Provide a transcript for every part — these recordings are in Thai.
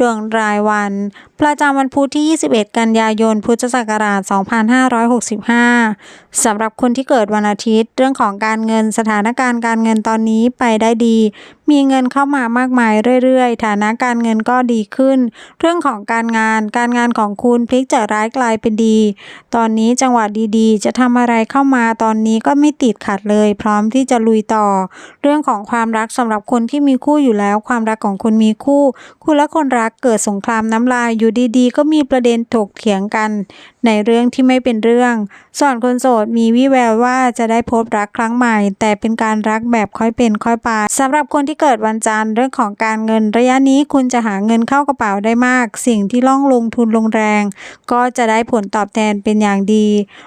ดวงรายวัน ประจำวันพุธที่ 21 กันยายน พุทธศักราช 2565 สำหรับคนที่เกิดวันอาทิตย์ เรื่องของการเงินสถานการณ์การเงินตอนนี้ไปได้ดี มีเงินเข้ามามากมายเรื่อยๆ ฐานะการเงินก็ดีขึ้น เรื่องของการงาน การงานของคุณพลิกจากร้ายกลายเป็นดี ตอนนี้จังหวะดีๆ จะทำอะไรเข้ามาตอนนี้ก็ไม่ติดขัดเลย พร้อมที่จะลุยต่อ เรื่องของความรักสำหรับคนที่มีคู่อยู่แล้ว ความรักของคนมีคู่ คุณและคนรักเกิดสงครามน้ำลายอยู่ดีๆ ก็มีประเด็นถกเถียงกันในเรื่องที่ไม่เป็นเรื่อง ส่วนคนโสดมีวิแววว่าจะได้พบรักครั้งใหม่ แต่เป็นการรักแบบค่อยเป็นค่อยไปสำหรับคนที่เกิดวันจันทร์เรื่องของการเงินระยะนี้คุณจะหาเงินเข้ากระเป๋าได้มาก สิ่งที่ล่องลงทุนลงแรง ก็จะได้ผลตอบแทนเป็นอย่างดี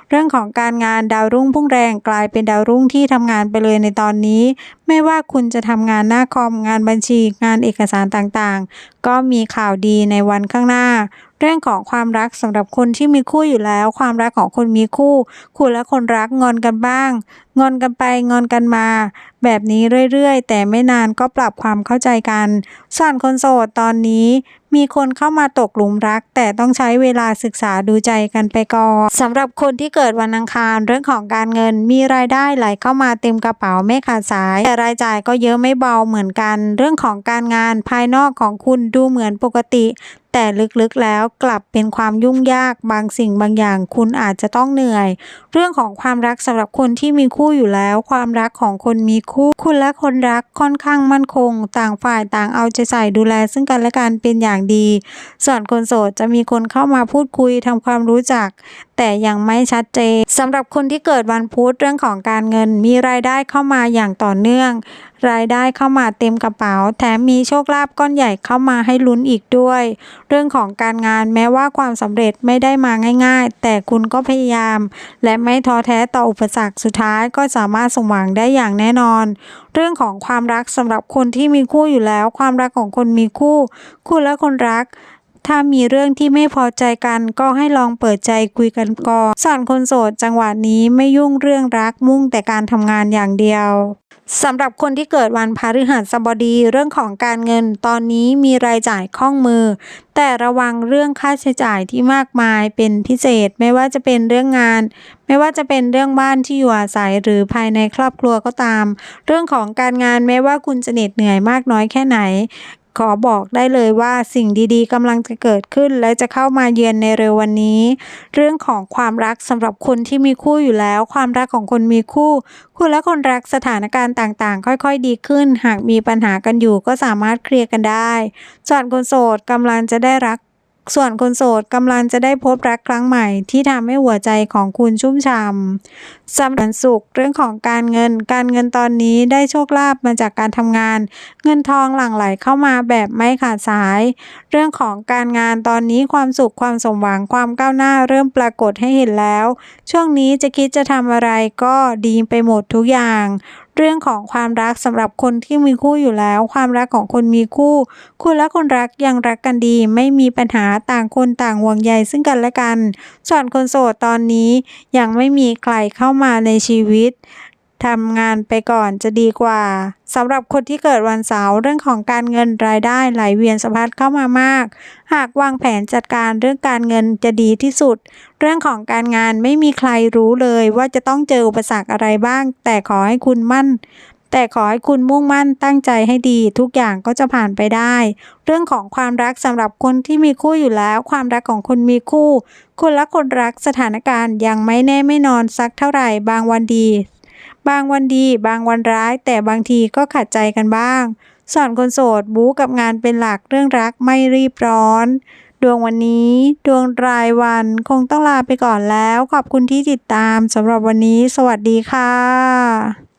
เรื่องของการงานดาวรุ่งพุ่งแรงกลายเป็นดาวรุ่งที่ทำงานไปเลยในตอนนี้ ไม่ว่าคุณจะทำงานหน้าคอมงานบัญชีงานเอกสารต่างๆ ก็มีข่าวดีในวันข้างหน้า เรื่องของความรักสำหรับคนที่มีคู่อยู่แล้ว ความรักของคนมีคู่ คุณและคนรักงอนกันบ้าง งอนกันไปงอนกันมา แบบนี้เรื่อยๆ แต่ไม่นานก็ปรับความเข้าใจกันส่วนคนโสดตอนนี้ มีคนเข้ามาตกหลุมรัก แต่ต้องใช้เวลาศึกษาดูใจกันไปก่อนสำหรับคนที่เกิดวันอังคารเรื่องของการเงินมีรายได้ไหลเข้ามาเต็มกระเป๋าไม่ขาดสาย แต่รายจ่ายก็เยอะไม่เบาเหมือนกัน เรื่องของการงานภายนอกของคุณดูเหมือนปกติแต่ลึกๆแล้วกลับเป็นความยุ่งยากบางสิ่งบางอย่างคุณอาจจะต้องเหนื่อย เรื่องของความรักสำหรับคนที่มีคู่อยู่แล้ว ความรักของคนมีคู่ คุณและคนรักค่อนข้างมั่นคง ต่างฝ่ายต่างเอาใจใส่ดูแลซึ่งกันและกันเป็นอย่างอย่างดี ส่วนคนโสดจะมีคนเข้ามาพูดคุยทำความรู้จักแต่ยังไม่ชัดเจนสำหรับคนที่เกิดวันพุธเรื่องของการเงินมีรายได้เข้ามาอย่างต่อเนื่อง รายได้เข้ามาเต็มกระเป๋า แถมมีโชคลาภก้อนใหญ่เข้ามาให้ลุ้นอีกด้วย เรื่องของการงานแม้ว่าความสำเร็จไม่ได้มาง่าย ๆ แต่คุณก็พยายาม และไม่ท้อแท้ต่ออุปสรรคสุดท้ายก็สามารถสมหวังได้อย่างแน่นอน เรื่องของความรักสำหรับคนที่มีคู่อยู่แล้ว ความรักของคนมีคู่ คุณและคนรัก ถ้ามีเรื่องที่ไม่พอใจกันก็ให้ลองเปิดใจคุยกันก่อนส่วนคนโสดจังหวะนี้ไม่ยุ่งเรื่องรักมุ่งแต่การทำงานอย่างเดียวสำหรับคนที่เกิดวันพฤหัสบดีเรื่องของการเงินตอนนี้มีรายจ่ายคล่องมือ แต่ระวังเรื่องค่าใช้จ่ายที่มากมายเป็นพิเศษไม่ว่าจะเป็นเรื่องงาน ไม่ว่าจะเป็นเรื่องบ้านที่อยู่อาศัยหรือภายในครอบครัวก็ตาม เรื่องของการงานแม้ว่าคุณจะเหน็ดเหนื่อยมากน้อยแค่ไหน ขอบอกได้เลยว่าสิ่งดีๆกำลังจะเกิดขึ้น และจะเข้ามาเยือนในเร็ววันนี้ เรื่องของความรักสำหรับคนที่มีคู่อยู่แล้ว ความรักของคนมีคู่ คุณและคนรักสถานการณ์ต่างๆ ค่อยๆ ดีขึ้น หากมีปัญหากันอยู่ก็สามารถเคลียร์กันได้ส่วนคนโสดกำลังจะได้รัก ส่วนคนโสดกำลังจะได้พบรักครั้งใหม่ที่ทำให้หัวใจของคุณชุ่มฉ่ำสำหรับสุขเรื่องของการเงิน การเงินตอนนี้ได้โชคลาภมาจากการทำงาน เงินทองหลั่งไหลเข้ามาแบบไม่ขาดสาย เรื่องของการงานตอนนี้ความสุขความสมหวังความก้าวหน้าเริ่มปรากฏให้เห็นแล้ว ช่วงนี้จะคิดจะทำอะไรก็ดีไปหมดทุกอย่าง เรื่องของความรักสำหรับคนที่มีคู่อยู่แล้ว ความรักของคนมีคู่ คุณและคนรักยังรักกันดี ไม่มีปัญหาต่างคนต่างห่วงใยซึ่งกันและกัน ส่วนคนโสดตอนนี้ยังไม่มีใครเข้ามาในชีวิต ทำงานไปก่อนจะดีกว่าสำหรับคนที่เกิดวันเสาร์เรื่องของการเงินรายได้ไหลเวียนสะพัดเข้ามามาก หากวางแผนจัดการเรื่องการเงินจะดีที่สุด เรื่องของการงานไม่มีใครรู้เลยว่าจะต้องเจออุปสรรคอะไรบ้าง แต่ขอให้คุณมั่นแต่ขอให้คุณมุ่งมั่นตั้งใจให้ดี ทุกอย่างก็จะผ่านไปได้ เรื่องของความรักสำหรับคนที่มีคู่อยู่แล้ว ความรักของคนมีคู่ คุณและคนรักสถานการณ์ยังไม่แน่ไม่นอนสักเท่าไหร่บางวันดี บางวันดีบางวันร้าย แต่บางทีก็ขัดใจกันบ้าง สอนคนโสดบู๊กับงานเป็นหลักเรื่องรักไม่รีบร้อน ดวงวันนี้ ดวงรายวันคงต้องลาไปก่อนแล้ว ขอบคุณที่ติดตามสำหรับวันนี้ สวัสดีค่ะ